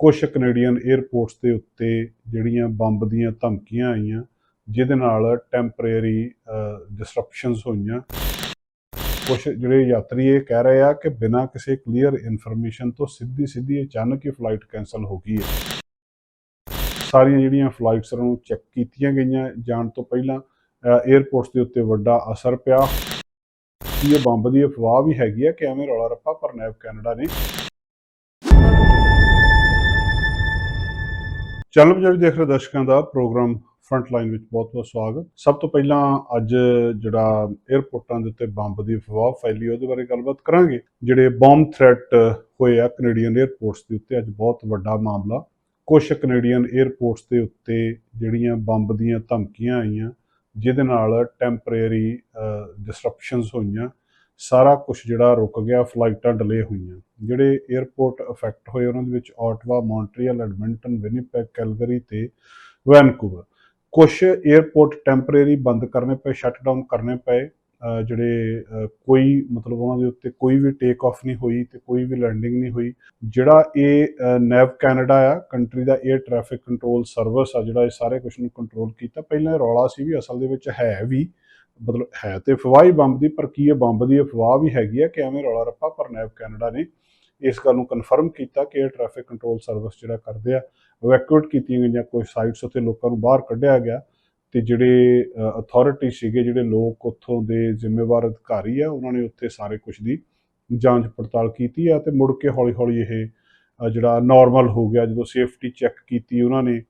ਕੁਝ ਕੈਨੇਡੀਅਨ 에ਅਰਪੋਰਟਸ ਦੇ ਉੱਤੇ ਜਿਹੜੀਆਂ ਬੰਬ ਦੀਆਂ ਧਮਕੀਆਂ ਆਈਆਂ, ਜਿਹਦੇ ਨਾਲ ਟੈਂਪਰੇਰੀ ਡਿਸਰਪਸ਼ਨਸ ਹੋਈਆਂ। ਕੁਝ ਜਿਹੜੇ ਯਾਤਰੀ ਇਹ ਕਹਿ ਰਹੇ ਆ ਕਿ ਬਿਨਾਂ ਕਿਸੇ ਕਲੀਅਰ ਇਨਫੋਰਮੇਸ਼ਨ ਤੋਂ ਸਿੱਧੀ ਸਿੱਧੀ ਅਚਾਨਕ ਹੀ ਫਲਾਈਟ ਕੈਨਸਲ ਹੋ ਗਈ ਹੈ। ਸਾਰੀਆਂ ਜਿਹੜੀਆਂ ਫਲਾਈਟਸ ਨੂੰ ਚੈੱਕ ਕੀਤੀਆਂ ਗਈਆਂ, ਜਾਣ ਤੋਂ ਪਹਿਲਾਂ 에ਅਰਪੋਰਟਸ ਦੇ ਉੱਤੇ ਵੱਡਾ ਅਸਰ ਪਿਆ। ਇਹ ਬੰਬ ਦੀ ਅਫਵਾਹ ਵੀ ਹੈਗੀ ਆ ਕਿ ਐਵੇਂ ਰੌਲਾ ਰੱਪਾ ਪਰ ਨੈਵ ਕੈਨੇਡਾ ਨੇ। ਚੈਨਲ ਪੰਜਾਬੀ ਦੇਖ ਰਹੇ ਦਰਸ਼ਕਾਂ ਦਾ ਪ੍ਰੋਗਰਾਮ ਫਰੰਟ ਲਾਈਨ ਵਿੱਚ ਬਹੁਤ-ਬਹੁਤ ਸਵਾਗਤ। ਸਭ ਤੋਂ ਪਹਿਲਾਂ ਅੱਜ ਜਿਹੜਾ 에어ਪੋਰਟਾਂ ਦੇ ਉੱਤੇ ਬੰਬ ਦੀ ਅਫਵਾਹ ਫੈਲੀ, ਉਹਦੇ ਬਾਰੇ ਗੱਲਬਾਤ ਕਰਾਂਗੇ। ਜਿਹੜੇ ਬੰਬ ਥ੍ਰੈਟ ਹੋਏ ਆ ਕੈਨੇਡੀਅਨ 에어ਪੋਰਟਸ ਦੇ ਉੱਤੇ, ਅੱਜ ਬਹੁਤ ਵੱਡਾ ਮਾਮਲਾ। ਕੁਝ ਕੈਨੇਡੀਅਨ 에어ਪੋਰਟਸ ਦੇ ਉੱਤੇ ਜਿਹੜੀਆਂ ਬੰਬ ਦੀਆਂ ਧਮਕੀਆਂ ਆਈਆਂ, ਜਿਹਦੇ ਨਾਲ ਟੈਂਪਰੇਰੀ ਡਿਸਰਪਸ਼ਨਸ ਹੋਈਆਂ, ਸਾਰਾ ਕੁਝ ਜਿਹੜਾ ਰੁਕ ਗਿਆ ਫਲਾਈਟਾਂ ਡਿਲੇ ਹੋਈਆਂ। ਜਿਹੜੇ 에ਅਰਪੋਰਟ ਅਫੈਕਟ ਹੋਏ ਉਹਨਾਂ ਦੇ ਵਿੱਚ Ottawa Montreal Edmonton Winnipeg Calgary ਤੇ ਵੈਨਕੂਵਰ ਕੁਝ 에ਅਰਪੋਰਟ ਟੈਂਪਰੇਰੀ ਬੰਦ ਕਰਨੇ ਪਏ ਸ਼ਟ ਡਾਊਨ ਕਰਨੇ ਪਏ ਜਿਹੜੇ ਕੋਈ ਮਤਲਬ ਉਹਨਾਂ ਦੇ ਉੱਤੇ ਕੋਈ ਵੀ ਟੇਕ ਆਫ ਨਹੀਂ ਹੋਈ ਤੇ ਕੋਈ ਵੀ ਲੈਂਡਿੰਗ ਨਹੀਂ ਹੋਈ, ਜਿਹੜਾ ਇਹ ਨੈਵ ਕੈਨੇਡਾ ਆ ਕੰਟਰੀ ਦਾ 에ਅਰ ਟ੍ਰੈਫਿਕ ਕੰਟਰੋਲ ਸਰਵਿਸ ਆ, ਜਿਹੜਾ ਇਹ ਸਾਰੇ ਕੁਝ ਨੂੰ ਕੰਟਰੋਲ ਕੀਤਾ। ਪਹਿਲਾਂ ਰੌਲਾ ਸੀ ਵੀ ਅਸਲ ਦੇ ਵਿੱਚ ਹੈ ਵੀ ਮਤਲਬ ਹੈ ਤੇ ਅਫਵਾਹ ਬੰਬ ਦੀ, ਪਰ ਕੀ ਇਹ ਬੰਬ ਦੀ ਅਫਵਾਹ ਵੀ ਹੈਗੀ ਹੈ ਕਿ ਐਵੇਂ ਰੌਲਾ ਰੱਪਾ ਪਰ ਨੈਵ ਕੈਨੇਡਾ ਨੇ? ਇਸ ਗੱਲ ਨੂੰ ਕਨਫਰਮ ਕੀਤਾ ਕਿ ਇਹ ਟ੍ਰੈਫਿਕ ਕੰਟਰੋਲ ਸਰਵਿਸ ਜਿਹੜਾ ਕਰਦੇ ਆ ਇਵੈਕੂਏਟ ਕੀਤੀਆਂ ਗਈਆਂ, ਕੋਈ ਸਾਈਟਸ ਉੱਤੇ ਲੋਕਾਂ ਨੂੰ ਬਾਹਰ ਕੱਢਿਆ ਗਿਆ ਤੇ ਜਿਹੜੇ ਅਥਾਰਟੀ ਸੀਗੇ, ਜਿਹੜੇ ਲੋਕ ਉੱਥੋਂ ਦੇ ਜ਼ਿੰਮੇਵਾਰ ਅਧਿਕਾਰੀ ਆ, ਉਹਨਾਂ ਨੇ ਉੱਥੇ ਸਾਰੇ ਕੁਝ ਦੀ ਜਾਂਚ ਪੜਤਾਲ ਕੀਤੀ ਆ ਤੇ ਮੁੜ ਕੇ ਹੌਲੀ-ਹੌਲੀ ਇਹ ਜਿਹੜਾ ਨਾਰਮਲ ਹੋ ਗਿਆ, ਜਦੋਂ ਸੇਫਟੀ ਚੈੱਕ ਕੀਤੀ ਉਹਨਾਂ ਨੇ,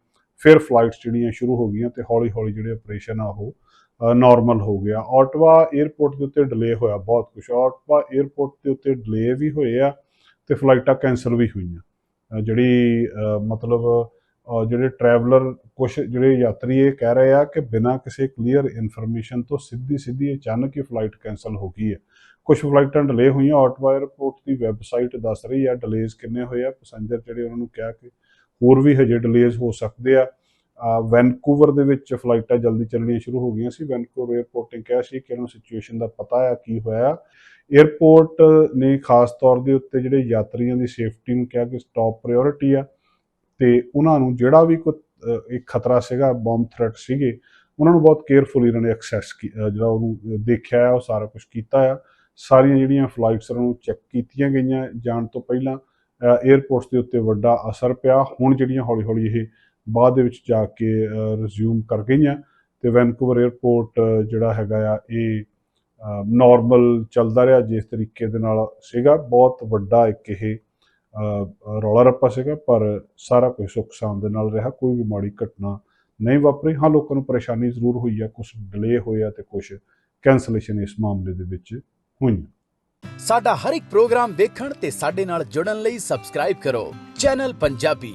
ਫਿਰ ਫਲਾਈਟਸ ਜਿਹੜੀਆਂ ਸ਼ੁਰੂ ਹੋ ਗਈਆਂ ਤੇ ਹੌਲੀ-ਹੌਲੀ ਜਿਹੜੇ ਆਪਰੇਸ਼ਨ ਆ ਉਹ ਨਾਰਮਲ ਹੋ ਗਿਆ। ਆਟਵਾ 에ਅਰਪੋਰਟ ਦੇ ਉੱਤੇ ਡਿਲੇ ਹੋਇਆ ਬਹੁਤ ਕੁਝ ਆਟਵਾ 에ਅਰਪੋਰਟ ਦੇ ਉੱਤੇ ਡਿਲੇ ਵੀ ਹੋਏ ਆ ਤੇ ਫਲਾਈਟਾਂ ਕੈਨਸਲ ਵੀ ਹੋਈਆਂ। ਜਿਹੜੀ ਮਤਲਬ ਜਿਹੜੇ ਟਰੈਵਲਰ ਕੁਝ ਜਿਹੜੇ ਯਾਤਰੀ ਇਹ ਕਹਿ ਰਹੇ ਆ ਕਿ ਬਿਨਾਂ ਕਿਸੇ ਕਲੀਅਰ ਇਨਫੋਰਮੇਸ਼ਨ ਤੋਂ ਸਿੱਧੀ ਸਿੱਧੀ ਅਚਾਨਕ ਹੀ ਫਲਾਈਟ ਕੈਨਸਲ ਹੋ ਗਈ ਹੈ। ਕੁਝ ਫਲਾਈਟਾਂ ਡਿਲੇ ਹੋਈਆਂ। ਆਟਵਾ 에ਅਰਪੋਰਟ ਦੀ ਵੈਬਸਾਈਟ ਦੱਸ ਰਹੀ ਆ ਡਿਲੇਜ਼ ਕਿੰਨੇ ਹੋਏ ਆ। ਪੈਸੰਜਰ ਜਿਹੜੇ ਉਹਨਾਂ ਨੂੰ ਕਿਹਾ ਕਿ ਹੋਰ ਵੀ ਹਜੇ ਡਿਲੇਜ਼ ਹੋ ਸਕਦੇ ਆ। ਵੈਨਕੂਵਰ ਦੇ ਵਿੱਚ ਫਲਾਈਟਾਂ ਜਲਦੀ ਚੱਲਣੀਆਂ ਸ਼ੁਰੂ ਹੋ ਗਈਆਂ ਸੀ। ਵੈਨਕੂਵਰ 에ਅਰਪੋਰਟ ਨੇ ਕਿਹਾ ਸੀ ਕਿ ਇਹਨਾਂ ਸਿਚੁਏਸ਼ਨ ਦਾ ਪਤਾ ਆ ਕੀ ਹੋਇਆ। 에ਅਰਪੋਰਟ ਨੇ ਖਾਸ ਤੌਰ ਦੇ ਉੱਤੇ ਜਿਹੜੇ ਯਾਤਰੀਆਂ ਦੀ ਸੇਫਟੀ ਨੂੰ ਕਿਹਾ ਕਿ ਟੌਪ ਪ੍ਰਾਇੋਰਟੀ ਆ ਤੇ ਉਹਨਾਂ ਨੂੰ ਜਿਹੜਾ ਵੀ ਕੋਈ ਇੱਕ ਖਤਰਾ ਸੀਗਾ ਬੰਬ ਥ੍ਰੈਟ ਸੀਗੇ, ਉਹਨਾਂ ਨੂੰ ਬਹੁਤ ਕੇਅਰਫੁਲੀ ਇਹਨਾਂ ਨੇ ਐਕਸੈਸ ਜਿਹੜਾ ਉਹਨੂੰ ਦੇਖਿਆ ਆ, ਉਹ ਸਾਰਾ ਕੁਝ ਕੀਤਾ ਆ। ਸਾਰੀਆਂ ਜਿਹੜੀਆਂ ਫਲਾਈਟਸ ਨੂੰ ਚੈੱਕ ਕੀਤੀਆਂ ਗਈਆਂ ਜਾਣ ਤੋਂ ਪਹਿਲਾਂ 에ਅਰਪੋਰਟਸ ਦੇ ਉੱਤੇ ਵੱਡਾ ਅਸਰ ਪਿਆ। ਹੁਣ ਜਿਹੜੀਆਂ ਹੌਲੀ-ਹੌਲੀ ਇਹ ਬਾਅਦ ਦੇ ਵਿੱਚ ਜਾ ਕੇ ਰਿਜ਼ਿਊਮ ਕਰ ਗਈਆਂ ਤੇ ਵੈਨਕੂਵਰ 에ਅਰਪੋਰਟ ਜਿਹੜਾ ਹੈਗਾ ਆ, ਇਹ ਨਾਰਮਲ ਚੱਲਦਾ ਰਿਹਾ ਜਿਸ ਤਰੀਕੇ ਦੇ ਨਾਲ ਸੀਗਾ। ਬਹੁਤ ਵੱਡਾ ਇੱਕ ਇਹ ਰੌਲਾ ਰੱਪਾ ਸੀਗਾ, ਪਰ ਸਾਰਾ ਕੁਝ ਸੁੱਖ ਸਾਂਦ ਦੇ ਨਾਲ ਰਿਹਾ। ਕੋਈ ਵੀ ਮਾੜੀ ਘਟਨਾ ਨਹੀਂ ਵਾਪਰੀ। ਹਾਂ, ਲੋਕਾਂ ਨੂੰ ਪਰੇਸ਼ਾਨੀ ਜ਼ਰੂਰ ਹੋਈ ਆ ਕੁਝ ਡਿਲੇ ਹੋਇਆ ਤੇ ਕੁਝ ਕੈਂਸਲੇਸ਼ਨ ਇਸ ਮਾਮਲੇ ਦੇ ਵਿੱਚ ਹੋਈਆਂ। ਸਾਡਾ ਹਰ ਇੱਕ ਪ੍ਰੋਗਰਾਮ ਦੇਖਣ ਤੇ ਸਾਡੇ ਨਾਲ ਜੁੜਨ ਲਈ ਸਬਸਕ੍ਰਾਈਬ ਕਰੋ। ਚੈਨਲ ਪੰਜਾਬੀ।